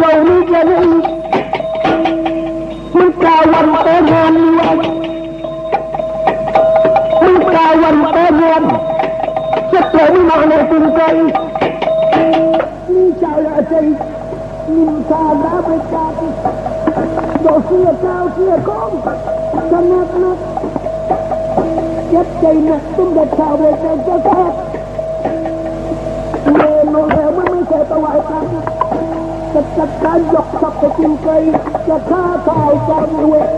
ชื่อกับเรานี่จะเลยมันกาวันแต่งานนี้ไว้มันกาวันแต่งานจะเกิดมาในตึงใจนี่ชาวละใจนินทาดาไปกาติโดเสียเจ้าเสียก้องสนักนักเจ็บใจหนักตุ้มเด็ดชาวเวทเจ้าแท้เมโนแล้วมันไม่ใช่ตัวไหวกัน จะจัดการยกทัพไปกินไก่จะฆ่าตายจอมเวท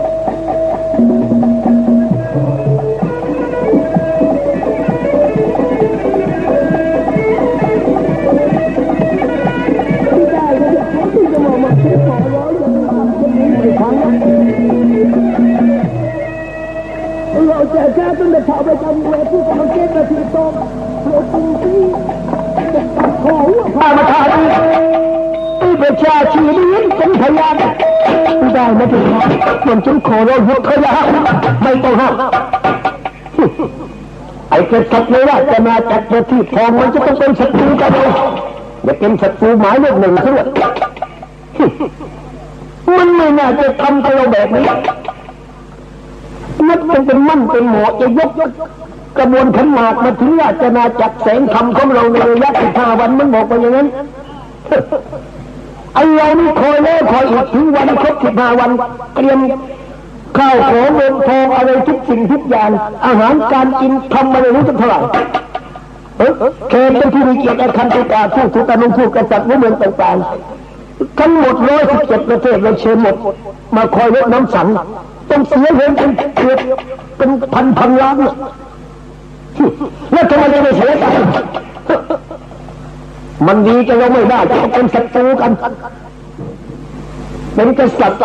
ที่ได้ก็จะเขาที่จะมามาเชื่อขอร้อยอย่างนี้ทำจะมีไม่ฟังเราจะแก้ต้นแต่ชาวไปกันเวที่จะมาเก็บนาทีตรงเราจริงที่ของพามาทาน ประชาชีวิตเป็นพยานไม่ได้ไม่ถึงส่วนฉันขอร้องยุทธยาไม่ต้องห้ามไอ้เกิดสัตว์ไม่ว่าจะมาจัดประทีปทองมันจะต้องเป็นศัตรูกันเลยอย่าเป็นศัตรูหมายเลขหนึ่งซะด้วยมันไม่น่าจะทำกับเราแบบนี้นักเป็นเป็นมั่นเป็นหมอจะยกกระบวนขันหมากมาถึงราชนาจักรแสงธรรมของเราในระยะสิบห้าวันมันบอกว่าอย่างนั้น ไอ้เรานี่คอยแล้วคอยอีกถึงวันครบสิบห้าวัน เตรียมข้าวของเงินทองอะไรทุกสิ่งทุกอย่าง อาหารการกินทำมาไม่รู้จะเท่าไหร่เขตเป็นที่มีเกียรติคันตุกาผู้ถูกการลงพูดกษัตริย์เมืองต่างๆทั้งหมดร้อยสิบเจ็ดประเทศเราเชิญหมด มาคอยรดน้ำสังต้องเสียเงินเป็นเกือบเป็นพันพันล้านเนี่ยแล้วทำไมจะไม่เสียใจ มันดีจะเราไม่ได้จะเป็นศัตรูกันเป็นกษัตริย์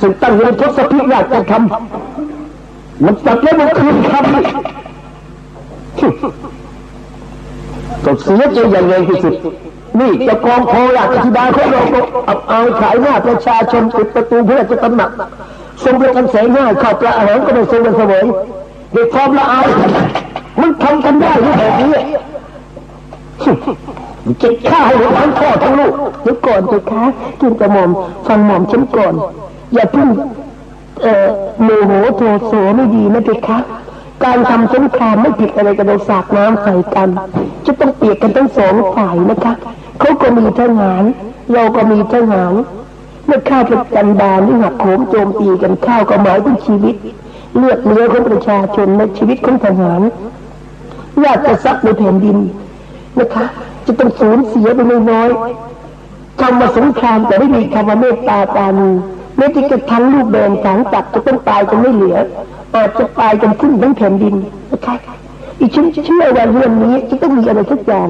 สึกตั้งอยู่ในทศพิราชธรรมมันจัดแล้วมันคืนคำก็เสียใจอย่างแรงที่สุดนี่จะกองโคราชอธิบายของเราอับอายขายหน้าประชาชนปิดประตูเพื่อจะตำหนักทรงเป็นกันแสงหน้าข้าวปลาอาหารก็ไม่ทรงเป็นเสวยด้วยความละอายมันทำกันได้หรือแบบนี้ จะฆ่าให้หมดทั้งพ่อทั้งลูกเดี๋ยวก่อนเถอะคะกินกระหม่อมฟังหม่อมฉันก่อน อย่าเพิ่งเอ่อโมโหโทโสไม่ดีนะเถอะคะการทำสงครามไม่ผิดอะไรกับเราสาดน้ำใส่กัน จะต้องเปียกกันทั้งสองฝ่ายนะคะเขาก็มีทหาร เราก็มีทหารเมื่อข้าวประจันบานที่หักโหมโจมตีกันข้าวก็หมายถึงชีวิต เลือดเนื้อของประชาชนและชีวิตของทหารญาติจะซักในแผ่นดินนะคะ จะต้องสูญเสียไปน้อยๆคำว่าสงครามแต่ไม่มีคำว่าเมตตาตานีไม่ที่กระทั่งลูกแดงสางตัดจะต้องตายจนไม่เหลืออาจจะตายกันขึ้นทั้งแผ่นดินนะคะอีฉันเชื่อว่าเรื่องนี้จะต้องมีอะไรสักอย่าง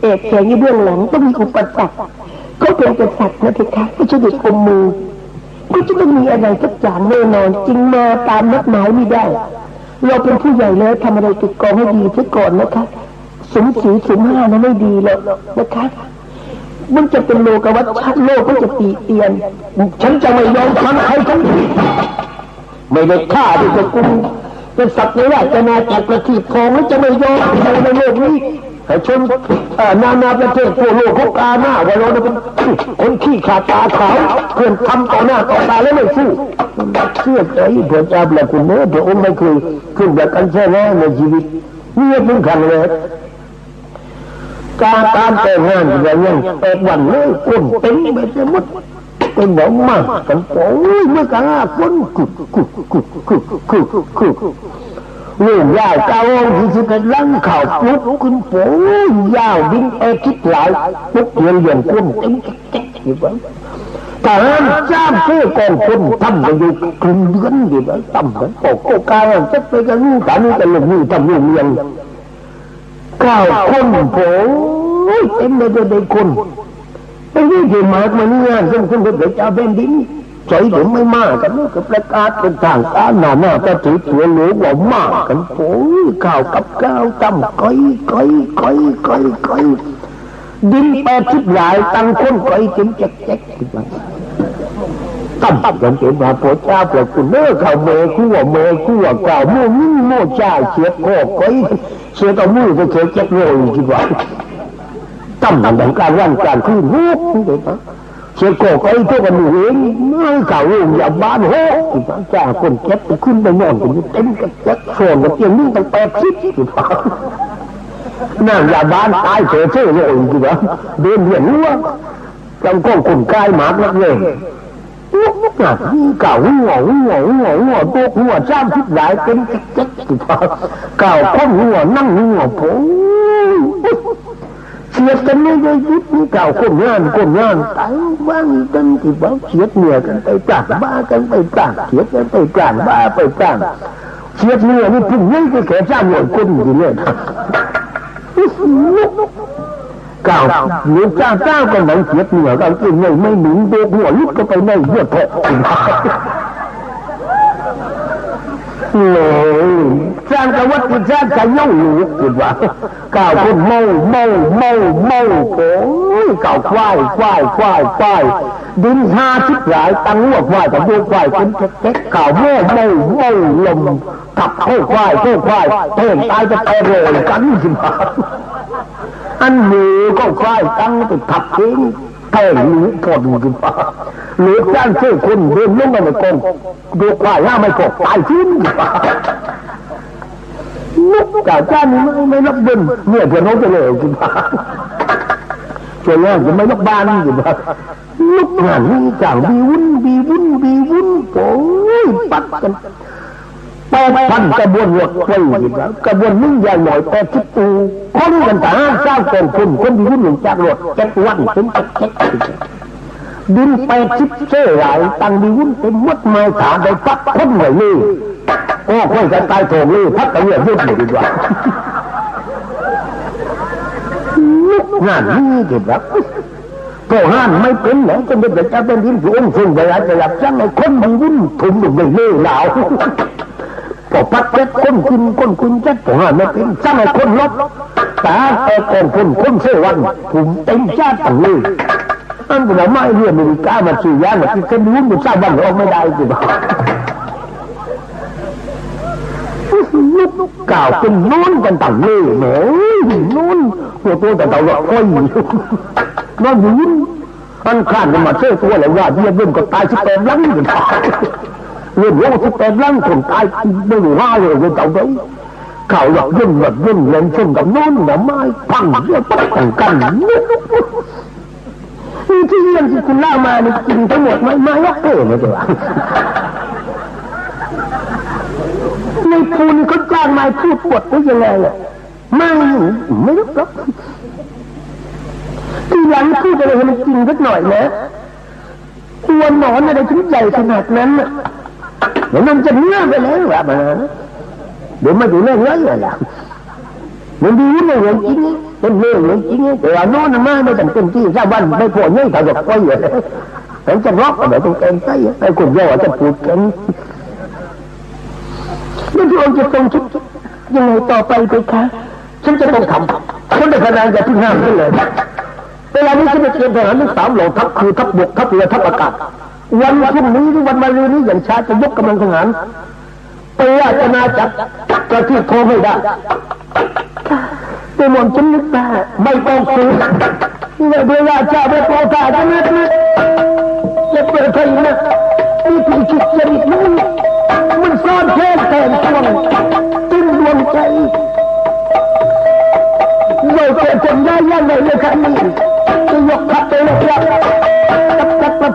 เอกแฝงอยู่เบื้องหลังต้องมีอุปสรรคก็เป็นกษัตริย์นะเถอะคะไม่ใช่เด็กกมมือก็จะต้องมีอะไรสักอย่างแน่นอนจึงมาตามนัดหมายไม่ได้ เราเป็นผู้ใหญ่แล้วทำอะไรติดกองให้ดีเสียก่อนนะคะ สมสีสมห้านะไม่ดีแล้วนะคะมันจะเป็นโลกวัฏชัดโลกก็จะตีเตียน ฉันจะไม่ยอมทำใครทั้งสิ้นไม่ได้ฆ่าด้วยจะกุมเป็นสัตว์ในราชนาจักรประทีปทองแล้วจะไม่ยอมอยู่ในโลกนี้ให้ชนนานาประเทศทั่วโลกเขากาหน้าว่าเราเป็นคนขี้ขาดตาขาวเพื่อนทำต่อหน้าต่อตาแล้วไม่สู้เชื่อใจพระเจ้าประคุณเนื้อพระองค์ไม่เคยขึ้นแบบกันแค่แรกในชีวิตนี่เป็นครั้งแรก การการแต่งงานอะไรยังแปดวันเลยคนเป็นไปจะหมดเป็นแบบมากกันโอ้ยเมื่อกลางคนกุกกุกกุกกุกกุกกุกลูกยาวเจ้าองค์ที่สุดลังข่าวปุ๊บคุณโอ้ยาวบินไปคิดหลายปุ๊บเรียนเรียนคนเต็มแก๊กอยู่บ้างทหารจ้ามเพื่อกองคนทำไปอยู่กลุ่มเดือนอยู่บ้างทำกันโอ้โหกายจะไปกันนู่นกันนี่กันลูกนี่ทำลูกเรียน ก้าคนโผล่เต็มไปด้วยคนไอ้นี่ที่มามันงานซึ่งซึ่งเป็นเจ้าแผ่นดินใจผมไม่มากกันก็ประกาศเป็นทางการหน้าหน้าก็ถือตัวหลวงว่ามากกันโอ้ยข้าวกับข้าวตำก้อยก้อยก้อยก้อยก้อยดินแปดสิบหลายตั้งคนก้อยเต็มแจ๊กแจ๊กตั้มกันเก็บมาพระเจ้าประคุณเนื้อเขาเมคู่ว่าเมคู่ว่าเก่าโม่นี่โม่จ่าเสียโคกไว้ เสียกับมือก็เสียเจ็บเลยคิดว่าตั้มดังการร่างการขึ้นรูปเด็กนะเสียโกกไอ้พวกกันเองไม่เก่าลูกอย่าบ้านโหจ้าคนเก็บไปขึ้นไปนอนกันเต็มกันเจ็บโซนกันเตียงนี่ตั้งแปดสิบคิดว่านั่งอย่าบ้านตายเฉยเฉยเลยคิดว่าเดินเหยียนรั้วจำก้องคนกายหมากนักเลย suốt lúc nào cào quý ngộ quý ngộ quý ngộ quý ngộ trăm thiết lại cái chắc chắc thì phật cào không quý ngộ năm quý ngộ phố siết cái mấy cào cùng nhàn cùng nhàn tại vang tân thì báo siết nửa cái tay tản ba cái tay tản siết cái tay tản ba tay tản siết nửa cái cùng nhân cái kẻ ra ngồi cùng thì lên lúc เก้าเหรือเจ้าเจ้าก็หนังเสียเหนือเราจึงไม่ไม่หนุนดูหัวลุกก็ไปไม่เยือกเถอะเลยสร้างกวัดสร้างกย่องหนูคุณว่าก้าวคนเมาเมาเมาเมาโอ้ยก้าวควายควายควายควายดินชาชิบหายตั้งหัวควายกับบัวควายคนแก๊กก้าวเมาเมาลมกับเท่ควายเท่ควายเท่ตายจะไปเลยกันสิมา อันมือก็คล้ายตั้งไปทับทิ้งแทงหรือพอดูกันป่าหรือจ้างเชื่อคนเดินลงมาในกองดูควายล่าไม่กบตายทิ้งนป่าลูกกาจ้านี่ไม่ไม่รับเดินเนี่ยเพื่อนน้องจะเลยกันป่าช่วยงานจะไม่รับบ้านกันป่าลูกงานนี่จ่างบีวุ่นบีวุ่นบีวุ่นโอ้ยปัดกัน แปดพันกระบวนรถไฟแล้วกระบวนนึ่งใหญ่หน่อยแปดสิบตูคนกันตาเจ้ากองทุนคนที่ยุ่งจากรถเจ็ดวันเป็นเจ็ดเจ็ดดินแปดสิบเท่หลาไรตังดีวุ่นเป็นมดไม้ถามไปปักคนไหนเลยโอ้ค่อยกันตายโถงเลยพักกันเนี่ยยุ่งเลยดีกว่าลูกงานนี้เด็ดรับก็ห้านไม่เป็นแล้วจนเด็กจะเป็นที่ผู้องค์ทรงไปอาจจะหลับซ้ำในคนมันวุ่นถุงอยู่ในเล่เหลา พอพัดเจ็ดคนกินคนกินเจ็ดผมห้านไม่เป็นซ้ำในคนลบตาแต่คนคนคนเสวันผมเต็มชาติเลยอันเป็นไม่เรียนอเมริกามาสี่ย่านมาที่เส้นวุ่นอยู่ทราบวันออกไม่ได้จีบ้ากล่าวเป็นนู้นกันต่างเลยแหมนู้นหัวตัวแต่เราละค่อยนอนยู่ยิ้มอันข้านกันมาเชื่อตัวเลยว่าเยี่ยมก็ตายสิบแปดลังอยู่ เรื่องโลกสิบแปดลังคนตายไม่รู้ว่าเลยจะเอาได้ข่าวหลอกยิ่งหลอกยิ่งเล่นชนกับนู้นหน่อไม้พังเยี่ยปั๊บกันกันนี่ที่เรื่องที่คุณเล่ามานี่จริงทั้งหมดไหมไม่ยักเก้ไม่ใช่หรอในภูนี่เขาจ้างมาพูดปวดได้ยังไงอะไม่ไม่รู้หรอกทีหลังพูดอะไรให้มันจริงสักหน่อยนะตัวหนอนอะไรถึงใหญ่ขนาดนั้นอะ เดี๋ยวมันจะเนื้อไปแล้วอะมาเดี๋ยวมาอยู่เรื่องนั้นเลยล่ะมันดีเรื่องจริงเป็นเรื่องจริงแต่ว่าโน่นมาไม่จำเป็นที่ชาวบ้านไม่พอเนี่ยเขาจะไปเลยแต่จะรอกอะไรตรงเอ็นไส้ไอ้คนเยอะจะพูดกันนี่พระองค์จะทรงคิดยังไงต่อไปไปคะฉันจะต้องทำฉันเป็นพนานจะพึ่งห้ามได้เลยเวลานี้ฉันจะเตรียมทหารทั้งสามเหล่าทัพคือทัพบกทัพเรือทัพอากาศ วันพรุ่งนี้หรือวันมะรืนนี้อย่างช้าจะยกกำลังทหารไปราชนาจักรกระที่โทรไม่ได้แต่หม่อมฉันนึกว่าไม่ต้องซื้อเวลาชาไปโปรตาจะนึกจะเปิดใครนะนี่คือคิดจริตนู้นมันซ่อนแค่แต่งช่วงติ้นดวงใจเราเกิดจนได้ยังไงเลยครับนี่จะยกทัพไปเลยครับ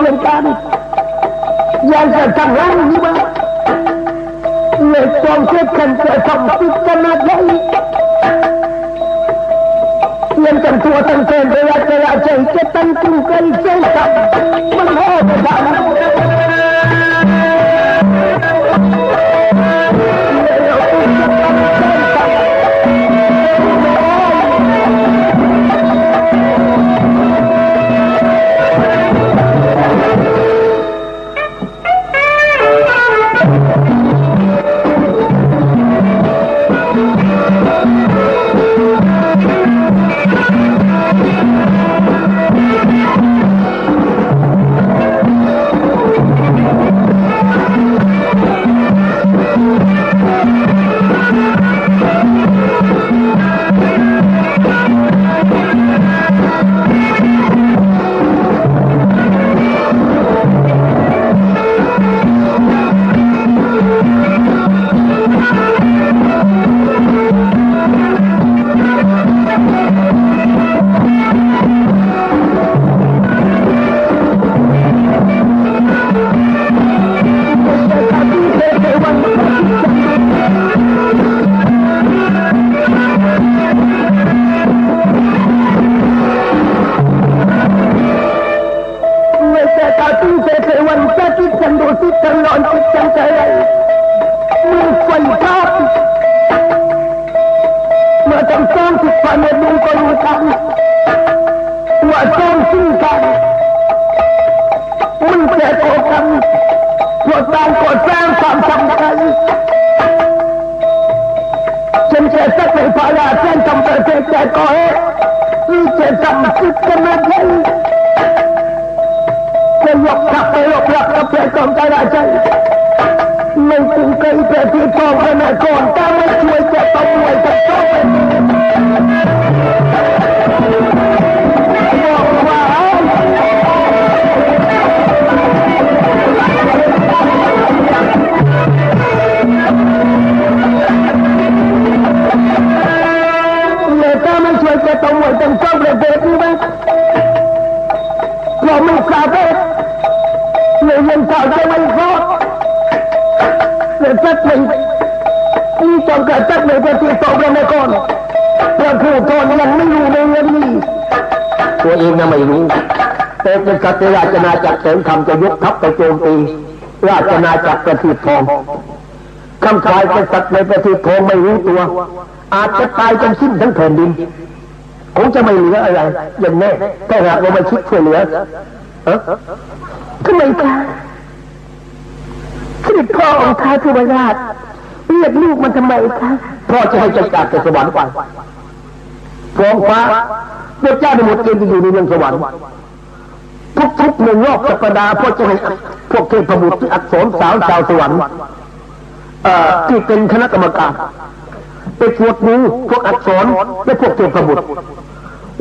kelencan yang sedang lari mak lecong sedang sedang suka nadai yang tentu akan kembali ke raja ikatan tunggal jengkang menghormat นจะสักในภาระฉันทำประเทศแต่ก็เอ๊ะที่จะทำสิบกันมาเช่นจะยกทั นึ่งนี่จงกระสักหนึ่งจะติดต่อกันมาก่อนพระผู้ทนยังไม่รู้ในเรื่องนี้ ตัวเองนะไม่รู้แต่เป็นสัตย์ราชนาจักรเสริมคำจะยกทัพไปโจมตีราชนาจักรประทีปทองคำฝ่ายกษัตริย์ในประทีปทองไม่รู้ตัว อาจจะตายจนสิ้นทั้งแผ่นดินคงจะไม่เหลืออะไรอย่างแน่ถ้าหากว่าไม่คิดช่วยเหลือเออทำไมคะ เสด็จพ่อองค์ท้าเทวราชเรียกลูกมันทำไมคะพ่อจะให้เจ้าจากสวรรค์ไปฟ้องฟ้าพระเจ้าได้หมดเกณฑ์จะอยู่ในเมืองสวรรค์ทุกๆหนึ่งรอบสัปดาห์พ่อจะให้พวกเทพบุตรที่อักษรสาวชาวสวรรค์อ่อที่เป็นคณะกรรมการไปตรวจดูพวกอักษรและพวกเทพบุตร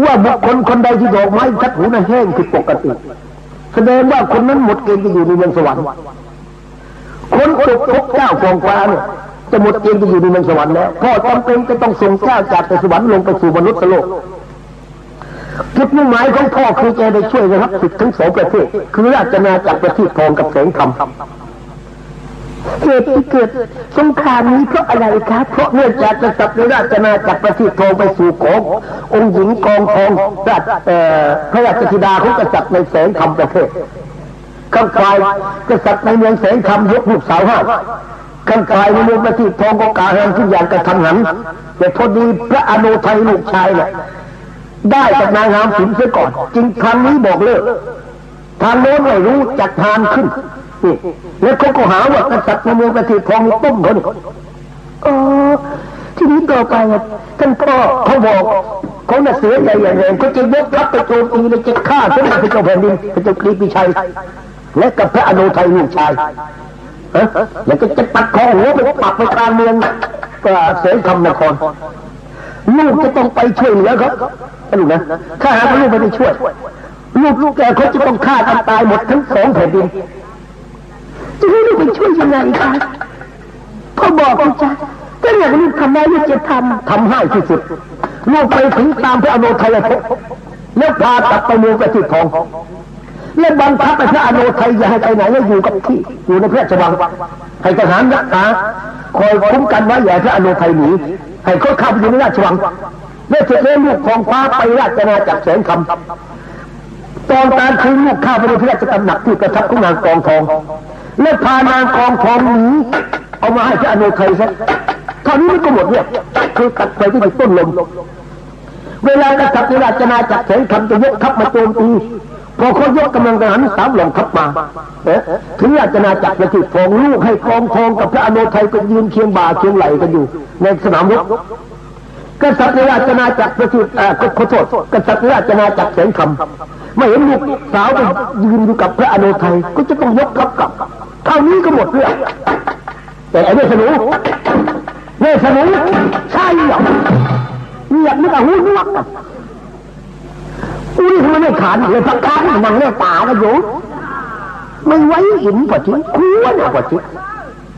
ว่าบุคคลคนใดที่ดอกไม้ทัดหูน่ะแห้งผิดปกติ แสดงว่าคนนั้นหมดเกณฑ์จะอยู่ในเมืองสวรรค์ คนตกภพเจ้ากองฟ้าเนี่ยจะหมดเกณฑ์จะอยู่ในเมืองสวรรค์แล้วพ่อจำเป็นจะต้องส่งเจ้าจากสวรรค์ลงไปสู่มนุษย์โลกจุดมุ่งหมายของพ่อคือจะได้ช่วยนะครับสิทธิ์ทั้งสองประเทศ คือราชนาจักรประเทศทองกับแสงคำเหตุที่เกิดสงครามนี้เพราะอะไรคะเพราะเนื่องจากกษัตริย์ในราชนาจักรประเทศทองไปสู่ขององค์หญิงกองทองราชเอ่พระราชธิดาของกษัตริย์ในแสงคำประเทศ ข้างฝ่ายกษัตริย์ในเมืองแสงคำยกลูกสาวให้ข้างฝ่ายในเมืองประเทศทองก็กาแหันทุกอย่างกระทันหันแต่พอดีพระอนุทัยลูกชายเนี่ยได้จากนางงามสินเสียก่อน จึงครั้งนี้บอกเลิกทางโน้นไม่รู้จัดทานขึ้นนี่แล้วเขาก็หาว่ากษัตริย์ในเมืองประเทศทองนี่ต้มเขานี่อ๋อทีนี้ต่อไปอะท่านพ่อเขาบอกเขาน่ะเสียใจอย่างแรงเขาจะยกทัพไปโจมตีเลยจะฆ่าทั้งพระเจ้าแผ่นดินพระเจ้ากรีปีชัย และกับพระอนุทัยลูกชายเอ๊ะแล้วก็จะปัดคอหัวไปปักไปกลางเมืองก็เสนคำนครลูกจะต้องไปช่วยเหลือเขานะลูกนะถ้าหากว่าลูกไม่ได้ช่วย ลูกลูกแกเขาจะต้องฆ่ากันตายหมดทั้งสองแผ่นดินจะให้ลูกไปช่วยยังไงคะพ่อบอกคุณจ้ะถ้าอยากลูกทำได้ลูกจะททำให้ที่สุด ลูกไปถึงตามพระอนุทัยภพแล้วพากลับไปเมืองประสิทธิ์ทอง และบังคับให้พระอนุทัยอย่าให้ไปไหนแล้วอยู่กับที่อยู่ในพระราชวังให้ทหารรักษาคอยคุ้มกันไว้อย่าพระอนุทัยหนีให้เขาเข้าไปอยู่ในราชวังเมื่อเสร็จแล้วลูกทองฟ้าไปราชนาจักรแสนคำตอนการคืนลูกข้าไปในพระราชตำหนักที่ประทับของนางกองทองและพานางกองทองหนีเอามาให้พระอนุทัยซะเท่านี้มันก็หมดเนี่ยคือตัดไปที่ต้นลมเวลากษัตริย์ราชนาจักรแสนคำจะยกทัพมาโจมตี พอเขายกกำลังทหารสามหลงทัพมาเอ๊ะถึงราชนาจักรประสิทธิ์ฟองลูกให้กองทองกับพระอนุทัยก็ยืนเคียงบ่าเคียงไหลกันอยู่ ในสนามรบกษัตริย์ราชนาจักรประสิทธิ์อ่าขอโทษกษัตริย์ราชนาจักรแสนคำไม่เห็นลูกสาวไปยืนอยู่กับพระอนุทัยก็จะต้องยกทัพกลับเท่านี้ก็หมดเรื่องแต่ไอ้เนสนุเนสนุใช่เหรอเรียกนึกว่าหูนวก อุ้ยทำไมไม่ขาดเลยพักการนั่งเล่ตากันอยู่ไม่ไว้หินกว่าทิ้งควรกว่าทิ้ง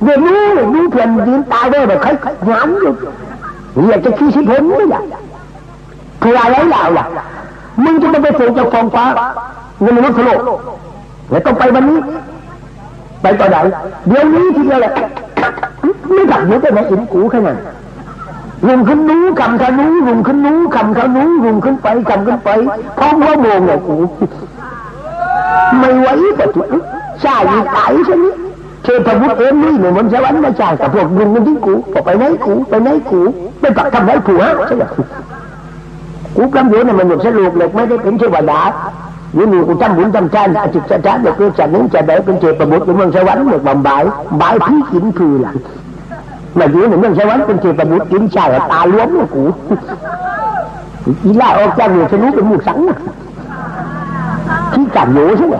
เดี๋ยวนี้มีเพื่อนยืนตายได้แบบใครงานอยู่อยากจะขี้ชิบห็นไม่อยากคืออะไรล่ะล่ะมึงจะไม่ไปสูงจากฟองฟ้าเงินมนุษย์โลกแล้วต้องไปวันนี้ ไปต่อไหนเดี๋ยวนี้ทีเดียวแหละไม่กลับอยู่แต่ไหนอินกูแค่นั้น ลุงขึ้นนู้กำขนู้ลุงขึ้นนู้กำขนู้ลุงขึ้นไปกำขึ้นไปพร้อมว่าโมงเลยกูไม่ไหวแต่ถูกใช่ตายใช่ไหมเทพบุตรเอ็มนี่หนูมันจะวันไม่ใช่กับพวกลุงมันที่กูไปไหนกูไปไหนกูไปปักทำไรผัวใช่ไหมกูกำอยู่เนี่ยมันหยุดสรุปเลยไม่ได้เป็นเทวดาอยู่นี่กูจำบุญจำชาติจิตจะเด็กกูจะนึงจะได้เป็นเทพบุตรอยู่เมืองสวรรค์เมืองบำบายบายพี่กินคือหลัง มาอยู่ในเมืองสวรรค์เป็นเทพบุตรกินชายตาล้วมลูกกูอีล่าออกจากหนึ่ทะลุเป็นหมูสังที่จับอยู่ใช่ไหม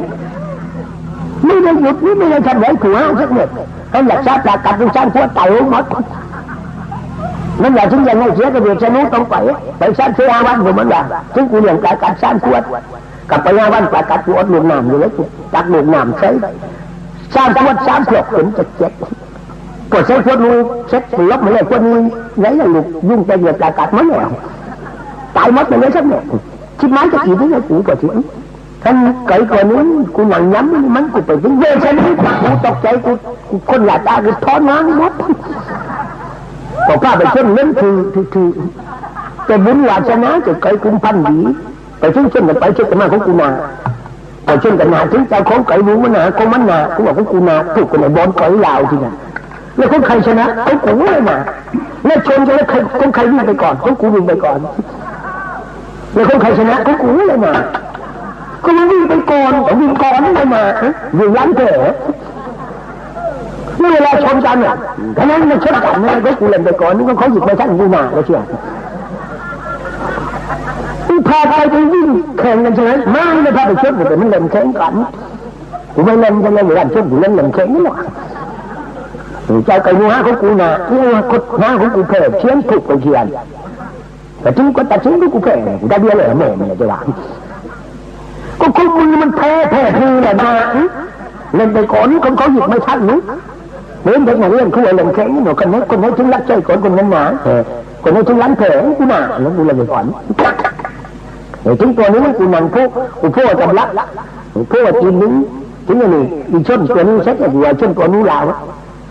ไม่ได้หยุดไม่ได้ทำไรขู่ห้าสักเม็ดมันอยากทราบปากกับดูสร้างพวกไต่หมัดมันอยากถึงอย่างไรเสียกระเบียดชะนุต้องไปไปสร้างเสียวันผมมันอยากถึงกูเลี้ยงกายกับสร้างขวดกับไปยาวันปากับกูอดลุมหนามอยู่เลยจักลุมหนามใช้สร้างขวดสามเปลือกถึงจะเจ็บ มาเลยคนนี้ไหนล่ะลูกยุ่งไปเหยียบกากัดมันแล้วตายหมดไปเลยสักเนี่ยชิบไม้จะกี่ที่ไหนกูก็ถึงท่านไก่ก่อนนี้กูหนังย้ำมันกูไปถึงเวชนี้กูตกใจกูคนหลาตากูท้อนน้ำหมดก็พาไปเช่นนั้นคือคือแต่บุญวาสนาจะไก่กุมพันดีไปถึงเช่นกันไปเช่นกันมาของกูนาไปเช่นกันนาถึงเจ้าของไก่รู้มันนาของมันนากูบอกของกูนาถูกกันในบอลไก่ลาวที่นั่น แล้วคนใครชนะเขากูเลยมาแล้วชนกันแล้วใครคนใครวิ่งไปก่อนคนกูวิ่งไปก่อนแล้วคนใครชนะเขากูเลยมาก็มันวิ่งไปก่อนวิ่งก่อนเลยมาอยู่ยันเถอะเมื่อเวลาชนกันเนี่ยฉะนั้นมันชนกันนะก็กูเล่นไปก่อนนี่ก็เขาหยิบมาทั้งกูมาแล้วเชียวที่พาไปไปวิ่งแข่งกันใช่ไหมไม่ได้พาไปชนแต่มันเล่นแข่งกันกูไม่เล่นกันเลยหรือกันชนกูเล่นเล่นแข่งนี่หรอก เจ้าไก่งูหาของกูน่ะกูกดหาของกูเพ่เชียนถูกไปเชียนแต่ถึงก็ตัดชิ้นกูแพ้กูได้เบี้ยเลยแม่เนี่ยจะว่าก็คุณมือมันแพ้แพ้ทีแหละนะเล่นไปก่อนคนเขาหยิบไม่ชัดนุ้เล่นไปหน่อยเล่นเขาเล่ลงแข็งหน่อยคนนี้คนนี้ถึงรักใจก่อนคนนั้นหนาคนนี้ถึงรักแผลกูหนาแล้วกูเลยไปก่อนไอ้ถึงตัวนี้มันกูนังพวกกูพวกจำรักพวกจีนนึงถึงอันนี้อีชนตัวนี้เช็คกับวัวชนตัวนู้นลาว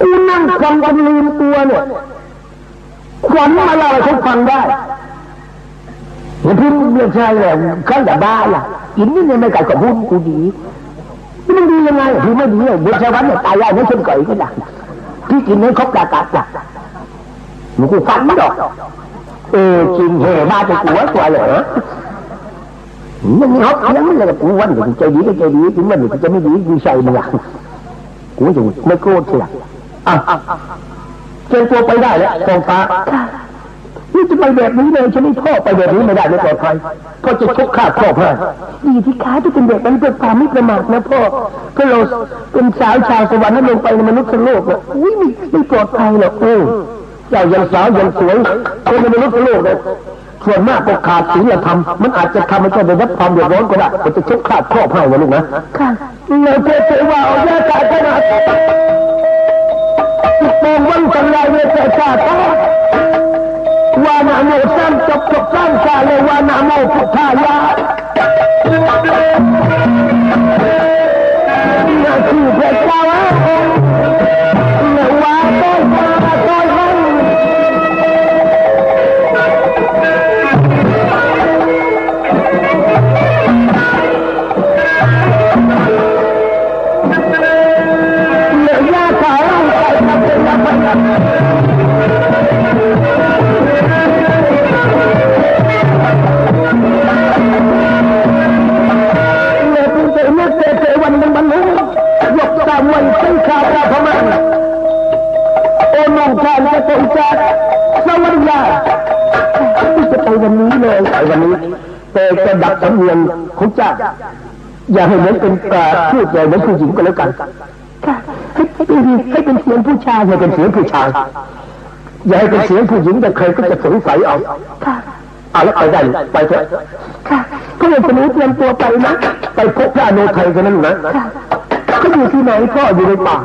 กูนั่งฟังกันลืมตัวเนี่ยขวัญมาเล่าให้เขาฟังได้เห็นพี่เรียกใช่เลยใครจะบ้าล่ะอินนี่เนี่ยไม่กัดกับพูดกูดีมันดียังไงพี่ไม่ดีเลยบุญชาวันเนี่ยตายยากไม่เช่นเกยก็ได้พี่กินให้ครบกากัดล่ะมันกูฟันไม่ดอก เออจริงเหรอบ้าจะกลัวกลัวเหรอมันมีฮอกยังไม่เลยกูวันเดี๋ยวใจดีก็ใจดีถึงวันเดี๋ยวจะไม่ดีกูใส่มึงอะกูจะไม่โกรธเสีย อะเจอตัวไปได้แล้วกองฟ้านี่จะไปแบบนี้เลยฉันไม่พ่อไปแบบนี้ไม่ได้ไม่ปลอดภัยพ่อจะชกข้าพ่อพ่อดีที่ค้าที่เป็นแบบนั้นเพื่อความไม่ประมาทนะพ่อก็เราเป็นสาวชาวสวรรค์นั้นลงไปในมนุษย์โลกนะอุ้ยไม่ไม่ปลอดภัยหรอกเออเจ้ายังสาวยังสวยคนในมนุษย์โลกเลยส่วนมากก็ขาดศีลธรรมมันอาจจะทำให้เจ้าได้รับความเดือดร้อนก็ได้มันจะเช็ดขาดครอบให้นะลูกนะค่ะเราเทว่าเอายาตาขนาด มองวันสังไรเวทชาตา เจ้า อย่าให้เหมือนเป็นกาพูดใหญ่เหมือนผู้หญิงก็แล้วกันให้ให้เป็นให้เป็นเสียงผู้ชายอย่าเป็นเสียงผู้ชายอย่าให้เป็นเสียงผู้หญิงแต่ใครก็จะสงสัยเอาเอาแล้วไปได้ไปเถอะก็เลยจะรู้เตรียมตัวไปนะไปพบพระอนุทัยกันนั่นนะค่ะเขาอยู่ที่ไหนพ่อยู่ในป่า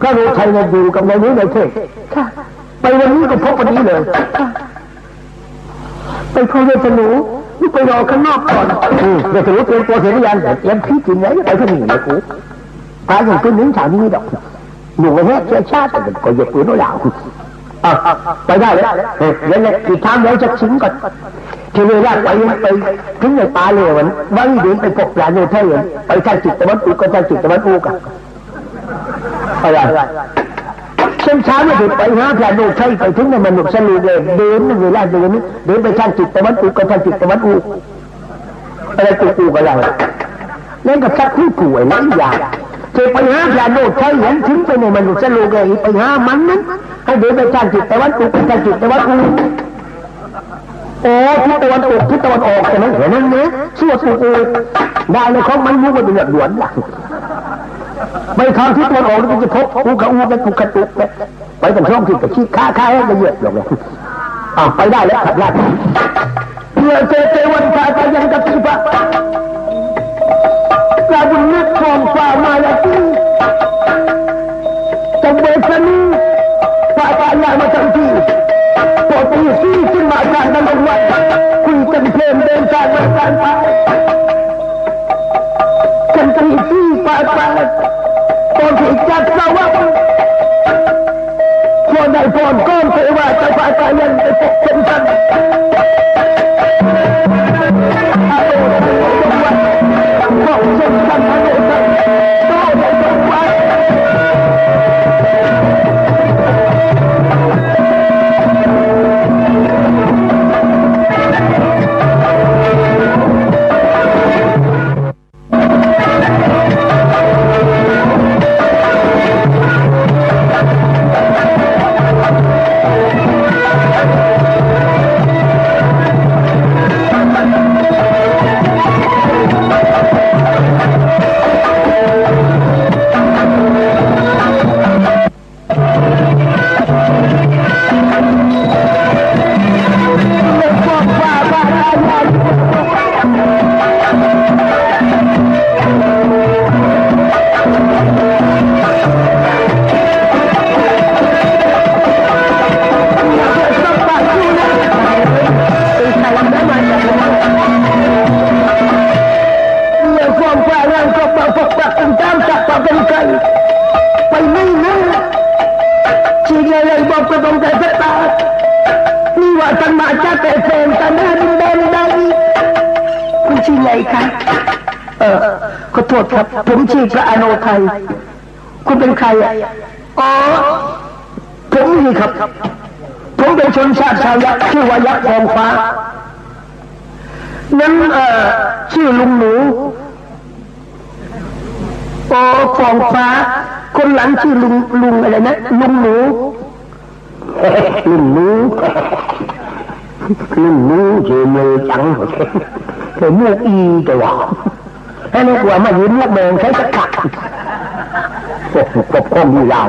พระอนุทัยเนี่ยอยู่กับนานี้ในเทพค่ไปวันนี้ก็พบวันนี้เลยค่ะไปพบเวทนูนี่ ไปรอข้างนอกก่อนอืมเดี๋ยวจะรู้เตรียมตัวเสร็จหรือยังเตรียมที่จริงไว้ไปที่นี่นะกูพระอย่างเป็นหนึ่งฉากนี้ดอกหนุ่มแค่เชื้อชาติก็เหยียบปืนเอาหล่าอะไปได้เลยเฮ้ยเดี๋ยวเนี่ยอีกทางเดียวจะชิงก่อนทีนี้ยากไปไปถึงในป่าเลยวันวันเดินไปพบพระอนุทัยนไปทางจิตตะวันตกก็ทางจิตตะวันออกอะไปได้ เช้าเช้าเนี่ยไปหาพระโนชัยไปถึงในมนุษย์สลูเลยเดินเวลาเดินนี่เดินไปทางจิตตะวันตกกับทางจิตตะวันออกอะไรตูกูกันอะไรนั่นก็ชักที่ป่วยหลายอย่างเธอไปหาพระโนชัยเห็นถึงไปในมนุษย์สลูเลยไปหามันนั้นให้เดินไปทางจิตตะวันตกกับทางจิตตะวันออกโอ้ทิศตะวันตกทิศตะวันออกใช่ไหมเห็นนั่นเนี่ยชั่วตูกูได้เลยเขามันรู้ว่าเป็นแบบหลวนหลัง ไปทางที่ตะวันออกแล้วจะพบอูกะอูกะกูกะตุกเนี่ยไปแต่ช่องที่กะชี้ค้าค้าให้ละเอียดลงเลยอ้าวไปได้แล้วขับลาดเพื่อเจเจวันพาไปยังกะทิปะกลายเป็นนึกฟองฟ้ามาแล้วที่จะเบสนีพาไปยมาทันทีพอตีสี่ขึ้นมาการดำเนินวันคุยกันเพลินเดินการมาการไป ใครอะอ๋อผมนี่ครับ ผมเป็นชนชาติชาวยักษ์ชื่อว่ายักษ์ทองฟ้า นั้นเอ่อชื่อลุงหนูโอ้ฟองฟ้า คนหลังชื่อลุงลุงอะไรนะลุงหนูลุงหนูลุงหนูชื่อมือจังเธอมูกอีแตัวให้นึกว่ามายืนลูกแมงใช้สักขัก โอ้โหปกป้องอยู่ยาว